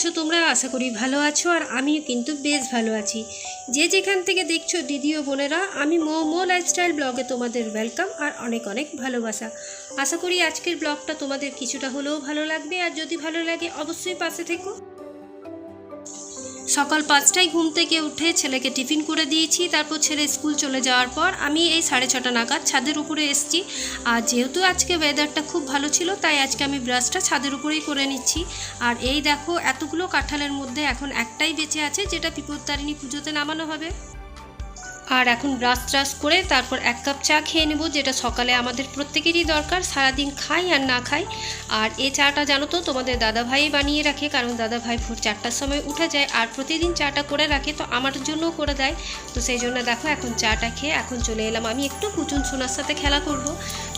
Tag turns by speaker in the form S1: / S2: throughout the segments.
S1: আছো, তোমরা আশা করি ভালো আছো আর আমিও কিন্তু বেশ ভালো আছি। যে যেখান থেকে দেখছ দিদি ও বোনেরা, আমি মো মো লাইফস্টাইল ব্লগে তোমাদের ওয়েলকাম আর অনেক অনেক ভালোবাসা। আশা করি আজকের ব্লগটা তোমাদের কিছুটা হলেও ভালো লাগবে আর যদি ভালো লাগে অবশ্যই পাশে থেকো। সকাল পাঁচটায় ঘুম থেকে উঠে ছেলেকে টিফিন করে দিয়েছি, তারপর ছেলে স্কুল চলে যাওয়ার পর আমি এই সাড়ে ছটা নাগাদ ছাদের উপরে এসেছি। আর যেহেতু আজকে ওয়েদারটা খুব ভালো ছিল, তাই আজকে আমি ব্রাশটা ছাদের উপরেই করে নিচ্ছি। আর এই দেখো, এতগুলো কাঁঠালের মধ্যে এখন একটাই বেঁচে আছে, যেটা বিপত্তারিণী পুজোতে নামানো হবে। আর এখন ব্রাশ ট্রাশ করে তারপর এক কাপ চা খেয়ে নেব, যেটা সকালে আমাদের প্রত্যেকেরই দরকার। সারাদিন খাই আর না খাই। আর এই চাটা জানো তো, তোমাদের দাদাভাই বানিয়ে রাখে, কারণ দাদাভাই ভোর চারটার সময় উঠে যায় আর প্রতিদিন চাটা করে রাখে, তো আমার জন্যও করে দেয়। তো সেই জন্য দেখো, এখন চাটা খেয়ে এখন চলে এলাম। আমি একটু কুচুন সোনার সাথে খেলা করব।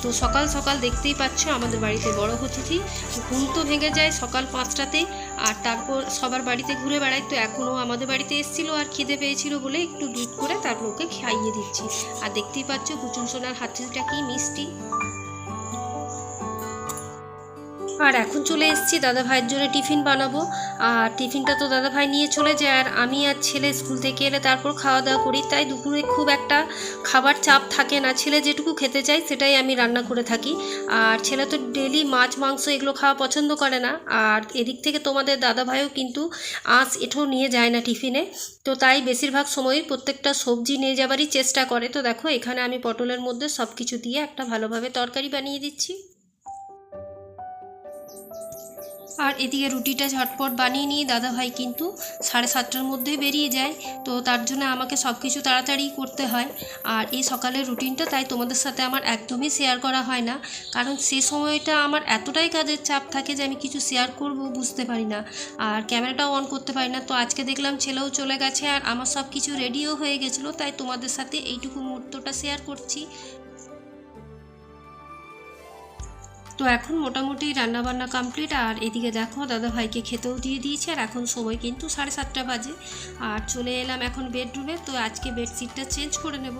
S1: তো সকাল সকাল দেখতেই পাচ্ছ, আমাদের বাড়িতে বড় অতিথি। ঘুম তো ভেঙে যায় সকাল পাঁচটাতে, আর তারপর সবার বাড়িতে ঘুরে বেড়ায়। তো এখনও আমাদের বাড়িতে এসেছিল আর খিদে পেয়েছিল বলে একটু দুধ করে তারপর ওকে খাইয়ে দিচ্ছি। আর দেখতেই পাচ্ছ কুচুন সোনার কি মিষ্টি। আর এখন চলে এসেছি দাদা ভাইয়ের জন্য টিফিন বানাবো। আর টিফিনটা তো দাদা ভাই নিয়ে চলে যায় আর আমি আর ছেলে স্কুল থেকে এলে তারপর খাওয়া দাওয়া করি। তাই দুপুরে খুব একটা খাবার চাপ থাকে না। ছেলে যেটুকু খেতে চায় সেটাই আমি রান্না করে থাকি। আর ছেলে তো ডেলি মাছ, মাংস এগুলো খাওয়া পছন্দ করে না। আর এদিক থেকে তোমাদের দাদা ভাইও কিন্তু আঁশ, এঠো নিয়ে যায় না টিফিনে। তো তাই বেশিরভাগ সময়ই প্রত্যেকটা সবজি নিয়ে যাবারই চেষ্টা করে। তো দেখো এখানে আমি পটলের মধ্যে সব কিছু দিয়ে একটা ভালোভাবে তরকারি বানিয়ে দিচ্ছি। আর এদিকে রুটিটা ঝটপট বানিয়ে নিয়ে দাদাভাই কিন্তু সাড়ে সাতটার মধ্যে বেরিয়ে যায়। তো তার জন্য আমাকে সব কিছু তাড়াতাড়ি করতে হয়। আর এই সকালের রুটিনটা তাই তোমাদের সাথে আমার একদমই শেয়ার করা হয় না। কারণ সে সময়টা আমার এতটাই কাজের চাপ থাকে যে আমি কিছু শেয়ার করব বুঝতে পারি না। আর ক্যামেরাটাও অন করতে পারি না। তো আজকে দেখলাম ছেলেও চলে গেছে আর আমার সব কিছু রেডিও হয়ে গেছিল। তাই তোমাদের সাথে এইটুকু মুহূর্তটা শেয়ার করছি। তো এখন মোটামুটি রান্নাবান্না কমপ্লিট আর এদিকে দেখো দাদা ভাইকে খেতেও দিয়ে দিয়েছে, আর এখন সময় কিন্তু সাড়ে সাতটা বাজে। আর চলে এলাম এখন বেডরুমে তো আজকে বেডশিটটা চেঞ্জ করে নেব।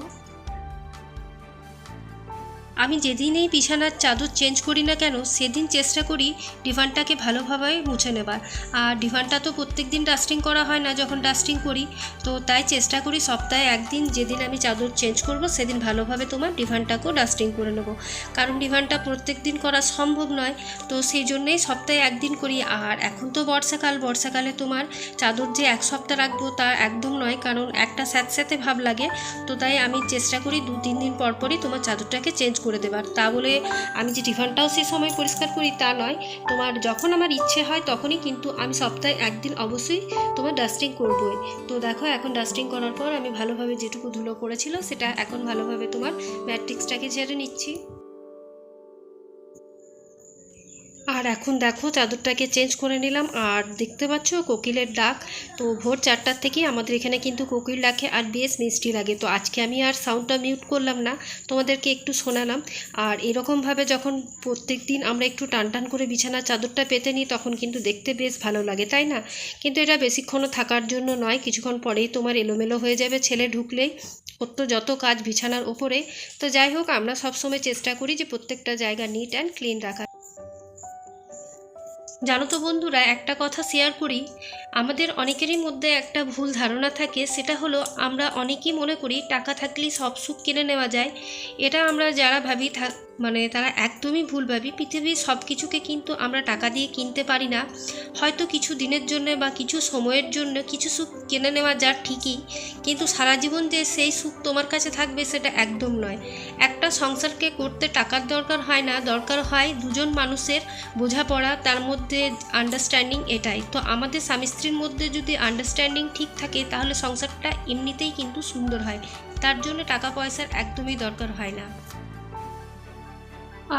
S1: আমি যেদিনেই বিছানার চাদর চেঞ্জ করি না কেন, সেদিন চেষ্টা করি ডিভানটাকে ভালোভাবে মুছে নেবার। আর ডিভানটা তো প্রত্যেক দিন ডাস্টিং করা হয় না, যখন ডাস্টিং করি, তো তাই চেষ্টা করি সপ্তাহে একদিন যেদিন আমি চাদর চেঞ্জ করব, সেদিন ভালোভাবে তোমার ডিভানটাকেও ডাস্টিং করে নেব। কারণ ডিভানটা প্রত্যেক দিন করা সম্ভব নয়, তো সেই জন্যেই সপ্তাহে একদিন করি। আর এখন তো বর্ষাকাল, বর্ষাকালে তোমার চাদর যে এক সপ্তাহ রাখব তা একদম নয়, কারণ একটা স্যাঁতস্যাঁতে ভাব লাগে। তো তাই আমি চেষ্টা করি দু তিন দিন পর পরই তোমার চাদরটাকে চেঞ্জ করে দেবার। তা বলে আমি যে টিফানটাও সে সময় পরিষ্কার করি তা নয়, তোমার যখন আমার ইচ্ছে হয় তখনই কিন্তু আমি সপ্তাহে একদিন অবশ্যই তোমার ডাস্টিং করবই। তো দেখো, এখন ডাস্টিং করার পর আমি ভালোভাবে যেটুকু ধুলো পড়েছিল সেটা এখন ভালোভাবে তোমার ম্যাট্রিক্সটাকে ঝেড়ে নিচ্ছি। আর এখন দেখো, চাদরটাকে চেঞ্জ করে নিলাম। আর দেখতে পাচ্ছ, কোকিলের ডাক। তো ভোর চারটার থেকেই আমাদের এখানে কিন্তু কোকিল ডাকে আর বেশ মিষ্টি লাগে। তো আজকে আমি আর সাউন্ডটা মিউট করলাম না, তোমাদেরকে একটু শোনালাম। আর এরকমভাবে যখন প্রত্যেক দিন আমরা একটু টান টান করে বিছানার চাদরটা পেতে নিই, তখন কিন্তু দেখতে বেশ ভালো লাগে, তাই না? কিন্তু এটা বেশিক্ষণও থাকার জন্য নয়, কিছুক্ষণ পরেই তোমার এলোমেলো হয়ে যাবে ছেলে ঢুকলেই। ওর তো যত কাজ বিছানার ওপরে। তো যাই হোক, আমরা সবসময় চেষ্টা করি যে প্রত্যেকটা জায়গা নিট অ্যান্ড ক্লিন রাখা জানো তো বন্ধুরা, একটা কথা শেয়ার করি। আমাদের অনেকেরই মধ্যে একটা ভুল ধারণা থাকে, সেটা হলো আমরা অনেকেই মনে করি টাকা থাকলেই সব সুখ কিনে নেওয়া যায়। এটা আমরা যারা ভাবি মানে তারা একদমই ভুল ভাবি। পৃথিবীর সব কিছুকে কিন্তু আমরা টাকা দিয়ে কিনতে পারি না। হয়তো কিছু দিনের জন্য বা কিছু সময়ের জন্য কিছু সুখ কিনে নেওয়া যা ঠিকই, কিন্তু সারা জীবন যে সেই সুখ তোমার কাছে থাকবে সেটা একদম নয়। একটা সংসারকে করতে টাকার দরকার হয় না, দরকার হয় দুজন মানুষের বোঝাপড়া, তার মধ্যে আন্ডারস্ট্যান্ডিং এটাই। তো আমাদের স্বামী স্ত্রীর মধ্যে যদি আন্ডারস্ট্যান্ডিং ঠিক থাকে, তাহলে সংসারটা এমনিতেই কিন্তু সুন্দর হয়। তার জন্য টাকা পয়সার একদমই দরকার হয় না।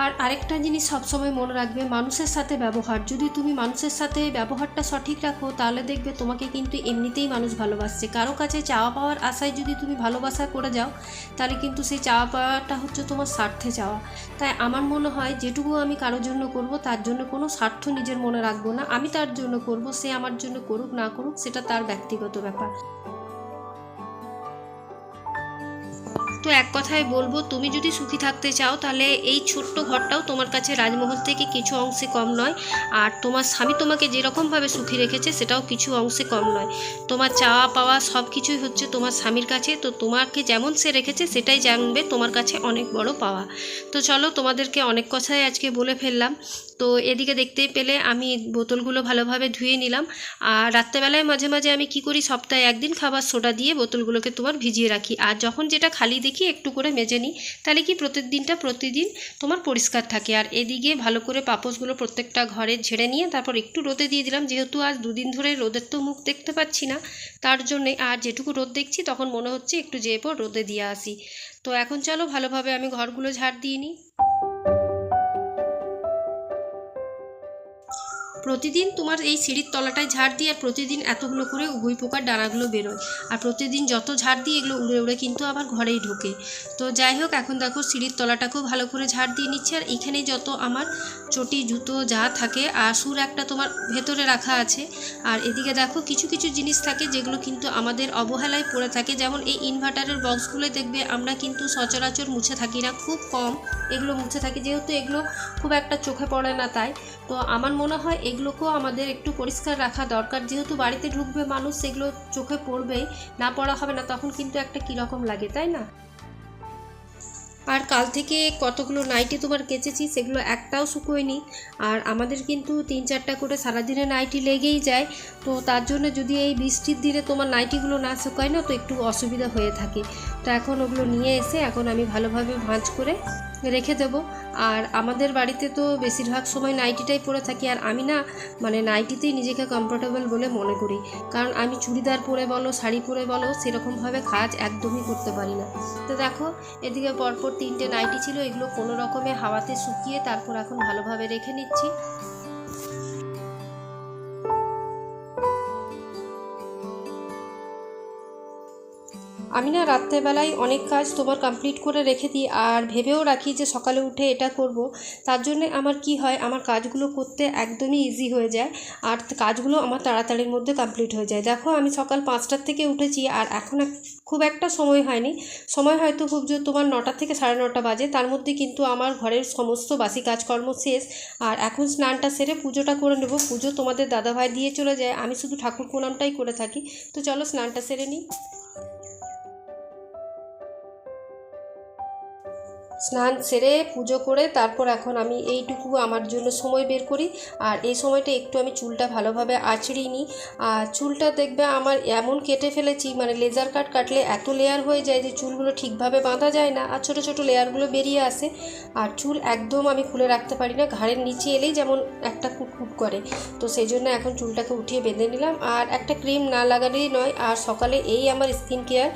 S1: আর আরেকটা জিনিস সবসময় মনে রাখবে, মানুষের সাথে ব্যবহার। যদি তুমি মানুষের সাথে ব্যবহারটা সঠিক রাখো, তাহলে দেখবে তোমাকে কিন্তু এমনিতেই মানুষ ভালোবাসছে। কারও কাছে চাওয়া পাওয়ার আশায় যদি তুমি ভালোবাসা করে যাও, তাহলে কিন্তু সেই চাওয়া পাওয়াটা হচ্ছে তোমার স্বার্থে চাওয়া। তাই আমার মনে হয় যেটুকু আমি কারোর জন্য করব, তার জন্য কোনো স্বার্থ নিজের মনে রাখব না। আমি তার জন্য করব, সে আমার জন্য করুক, না করুক, সেটা তার ব্যক্তিগত ব্যাপার। তো এক কথায় বলব, তুমি যদি সুখী থাকতে চাও, তাহলে এই ছোট্ট ঘরটাও তোমার কাছে রাজমহল থেকে কিছু অংশে কম নয়। আর তোমার স্বামী তোমাকে যেরকমভাবে সুখী রেখেছে, সেটাও কিছু অংশে কম নয়। তোমার চাওয়া পাওয়া সব কিছুই হচ্ছে তোমার স্বামীর কাছে, তো তোমাকে যেমন সে রেখেছে, সেটাই জানবে তোমার কাছে অনেক বড় পাওয়া। তো চলো, তোমাদেরকে অনেক কথাই আজকে বলে ফেললাম। তো এদিকে দেখতেই পেলে আমি বোতলগুলো ভালোভাবে ধুয়ে নিলাম। আর রাত্রেবেলায় মাঝে মাঝে আমি কি করি, সপ্তাহে একদিন খাবার সোডা দিয়ে বোতলগুলোকে তোমার ভিজিয়ে রাখি। আর যখন যেটা খালি দেখি একটু করে মেজে নিই। তাহলে কি প্রতিদিনটা প্রতিদিন তোমার পরিষ্কার থাকে। আর এদিকে ভালো করে পাপোসগুলো প্রত্যেকটা ঘরে ঝেড়ে নিয়ে তারপর একটু রোদে দিয়ে দিলাম। যেহেতু আজ দুদিন ধরে রোদের তো মুখ দেখতে পাচ্ছি না, তার জন্যে আর যেটুকু রোদ দেখছি তখন মনে হচ্ছে একটু যেয়ে পর রোদে দিয়ে আসি। তো এখন চলো ভালোভাবে আমি ঘরগুলো ঝাড় দিয়ে নিই। প্রতিদিন তোমার এই সিঁড়ির তলাটায় ঝাড় দিয়ে আর প্রতিদিন এতগুলো করে উভয় পোকার ডানাগুলো বেরোয়। আর প্রতিদিন যত ঝাড় দিই এগুলো উড়ে উড়ে কিন্তু আবার ঘরেই ঢোকে। তো যাই হোক, এখন দেখো সিঁড়ির তলাটাকেও ভালো করে ঝাড় দিয়ে নিচ্ছে। আর এখানে যত আমার চটি, জুতো যা থাকে আর সুর একটা তোমার ভেতরে রাখা আছে। আর এদিকে দেখো কিছু কিছু জিনিস থাকে যেগুলো কিন্তু আমাদের অবহেলায় পড়ে থাকে। যেমন এই ইনভার্টারের বক্সগুলো দেখবে আমরা কিন্তু সচরাচর মুছে থাকি না, খুব কম এগুলো মুছে থাকি। যেহেতু এগুলো খুব একটা চোখে পড়ে না তাই। তো আমার মনে হয় এগুলোকেও আমাদের একটু পরিষ্কার রাখা দরকার। যেহেতু বাড়িতে ঢুকবে মানুষ, সেগুলো চোখে পড়বে, না পড়া হবে না, তখন কিন্তু একটা কীরকম লাগে, তাই না? আর কাল থেকে কতগুলো নাইটি তোমার কেচেছি, সেগুলো একটাও শুকোয়নি। আর আমাদের কিন্তু তিন চারটা করে সারাদিনে নাইটি লেগেই যায়। তো তার জন্য যদি এই বৃষ্টির দিনে তোমার নাইটিগুলো না শুকায় না, তো একটু অসুবিধা হয়ে থাকে। তো এখন ওগুলো নিয়ে এসে এখন আমি ভালোভাবে ভাঁজ করে রেখে দেবো। আর আমাদের বাড়িতে তো বেশিরভাগ সময় নাইটিটাই পরে থাকি। আর আমি না মানে নাইটিতেই নিজেকে কমফোর্টেবল বলে মনে করি। কারণ আমি চুড়িদার পরে বলো, শাড়ি পরে বলো, সেরকমভাবে কাজ একদমই করতে পারি না। তো দেখো, এদিকে পরপর তিনটে নাইটি ছিল, এগুলো কোনো রকমে হাওয়াতে শুকিয়ে তারপর এখন ভালোভাবে রেখে নিচ্ছি। আমি না রাত্রেবেলায় অনেক কাজ তোমার কমপ্লিট করে রেখে দিই আর ভেবেও রাখি যে সকালে উঠে এটা করব। তার জন্যে আমার কি হয়, আমার কাজগুলো করতে একদমই ইজি হয়ে যায় আর কাজগুলো আমার তাড়াতাড়ির মধ্যে কমপ্লিট হয়ে যায়। দেখো, আমি সকাল পাঁচটার থেকে উঠেছি আর এখন খুব একটা সময় হয়নি। সময় হয়তো খুব জোর তোমার নটা থেকে সাড়ে নটা বাজে, তার মধ্যে কিন্তু আমার ঘরের সমস্ত বাসি কাজকর্ম শেষ। আর এখন স্নানটা সেরে পুজোটা করে নেব। পুজো তোমাদের দাদাভাই দিয়ে চলে যায়। আমি শুধু ঠাকুর প্রণামটাই করে থাকি। তো চলো স্নানটা সেরে নিই। স্নান সেরে, পুজো করে তারপর এখন আমি এইটুকু আমার জন্য সময় বের করি। আর এই সময়টা একটু আমি চুলটা ভালোভাবে আঁচড়িয়ে নিই। আর চুলটা দেখবে আমার এমন কেটে ফেলেছি মানে লেজার কাট কাটলে এত লেয়ার হয়ে যায় যে চুলগুলো ঠিকভাবে বাঁধা যায় না আর ছোটো ছোটো লেয়ারগুলো বেরিয়ে আসে। আর চুল একদম আমি খুলে রাখতে পারি না, ঘাড়ের নিচে এলেই যেমন একটা কুটকুট করে। তো সেই জন্য এখন চুলটাকে উঠিয়ে বেঁধে নিলাম। আর একটা ক্রিম না লাগালেই নয়, আর সকালে এই আমার স্কিন কেয়ার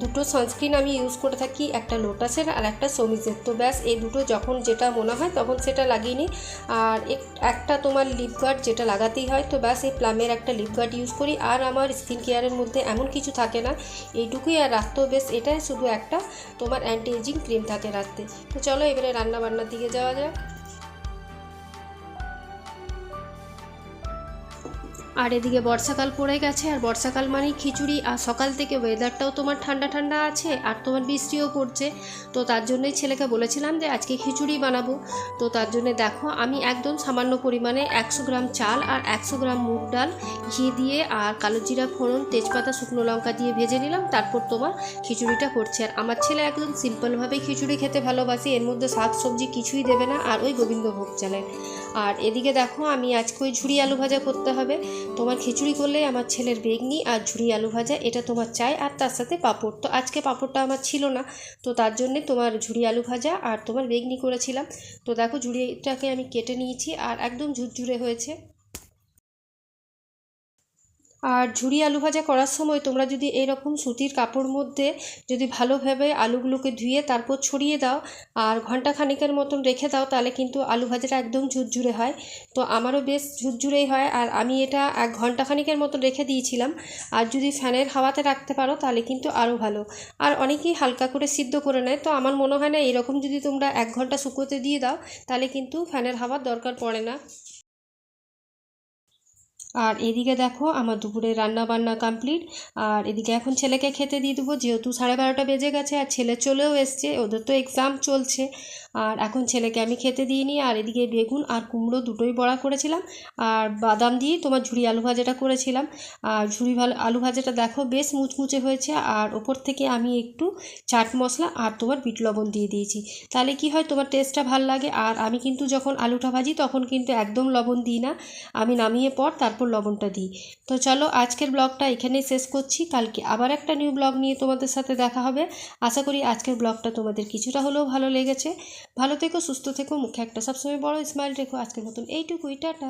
S1: দুটো সানস্ক্রিন আমি ইউজ করে থাকি, একটা লোটাসের আর একটা সমিজের। তো ব্যাস, এই দুটো যখন যেটা মনে হয় তখন সেটা লাগিয়ে নিই। আর এক- একটা তোমার লিপ গার্ড যেটা লাগাতেই হয়, তো ব্যাস, এই প্লামের একটা লিপ গার্ড ইউজ করি। আর আমার স্কিন কেয়ারের মধ্যে এমন কিছু থাকে না, এইটুকুই আর রাখতেও বেশ এটাই শুধু একটা তোমার অ্যান্টি এজিং ক্রিম থাকে রাখতে। তো চলো এবারে রান্না বান্নার দিকে যাওয়া যাক। আর এদিকে বর্ষাকাল পড়ে গেছে, আর বর্ষাকাল মানেই খিচুড়ি, আর সকাল থেকে ওয়েদারটাও তোমার ঠান্ডা ঠান্ডা আছে, আর তোমার বৃষ্টিও পড়ছে। তো তার জন্যই ছেলেকে বলেছিলাম যে আজকে খিচুড়ি বানাবো। তো তার জন্য দেখো, আমি একদম সামান্য পরিমাণে একশো গ্রাম চাল আর একশো গ্রাম মুগ ডাল, ঘি দিয়ে আর কালো জিরা ফোড়ন, তেজপাতা, শুকনো লঙ্কা দিয়ে ভেজে নিলাম, তারপর তোমার খিচুড়িটা করছে। আর আমার ছেলে একদম সিম্পলভাবে খিচুড়ি খেতে ভালোবাসে, এর মধ্যে শাক সবজি কিছুই দেবে না, আর ওই গোবিন্দভোগ চালের। আর এদিকে দেখো, আমি আজকে ওই ঝুড়ি আলু ভাজা করতে হবে। তোমার খিচুড়ি করলে আমার ছেলের বেগনি আর ঝুড়ি আলু ভাজা, এটা তোমার চাই আর তার সাথে পাঁপড়। তো আজকে পাঁপড়টা আমার ছিল না, তো তার জন্যে তোমার ঝুড়ি আলু ভাজা আর তোমার বেগনি করেছিলাম। তো দেখো, ঝুড়িটাকে আমি কেটে নিয়েছি আর একদম ঝুরঝুরে হয়েছে। আর ঝুরি আলু ভাজা করার সময় তোমরা যদি এরকম সুতির কাপড় মধ্যে যদি ভালোভাবে আলুগুলোকে ধুয়ে তারপর ছড়িয়ে দাও আর ঘণ্টা খানিকের মতন রেখে দাও, তাহলে কিন্তু আলু ভাজাটা একদম ঝুরঝুরে হয়। তো আমারও বেশ ঝুরঝুরেই হয় আর আমি এটা এক ঘণ্টা খানিকের মতন রেখে দিয়েছিলাম। আর যদি ফ্যানের হাওয়াতে রাখতে পারো, তাহলে কিন্তু আরও ভালো। আর অনেকেই হালকা করে সিদ্ধ করে নেয়, তো আমার মনে হয় না এরকম যদি তোমরা এক ঘণ্টা শুকোতে দিয়ে দাও, তাহলে কিন্তু ফ্যানের হাওয়ার দরকার পড়ে না। আর এদিকে দেখো আমার দুপুরে রান্না বান্না কমপ্লিট আর এদিকে এখন ছেলেকে খেতে দিয়ে দেবো, যেহেতু সাড়ে বারোটা বেজে গেছে আর ছেলে চলেও এসছে, ওদের তো এক্সাম চলছে। আর এখন ছেলেকে আমি খেতে দিয়ে নিই, আর এদিকে বেগুন আর কুমড়ো দুটোই বড়া করেছিলাম। আর বাদাম দিয়ে তোমার ঝুড়ি আলু ভাজাটা করেছিলাম। আর ঝুড়ি আলু ভাজাটা দেখো বেশ মুচমুচে হয়েছে। আর ওপর থেকে আমি একটু চাট মশলা আর তোমার বিট লবণ দিয়ে দিয়েছি। তাহলে কি হয়, তোমার টেস্টটা ভালো লাগে। আর আমি কিন্তু যখন আলুটা ভাজি, তখন কিন্তু একদম লবণ দিই না। আমি নামিয়ে পর তারপর লবণটা দিই। তো চলো আজকের ব্লগটা এখানেই শেষ করছি। কালকে আবার একটা নিউ ব্লগ নিয়ে তোমাদের সাথে দেখা হবে। আশা করি আজকের ব্লগটা তোমাদের কিছুটা হলেও ভালো লেগেছে। ভালো থেকো, সুস্থ থেকো, মুখে একটা সবসময় বড় স্মাইল রেখো। আজকের মতন এইটুকুই, টাটা।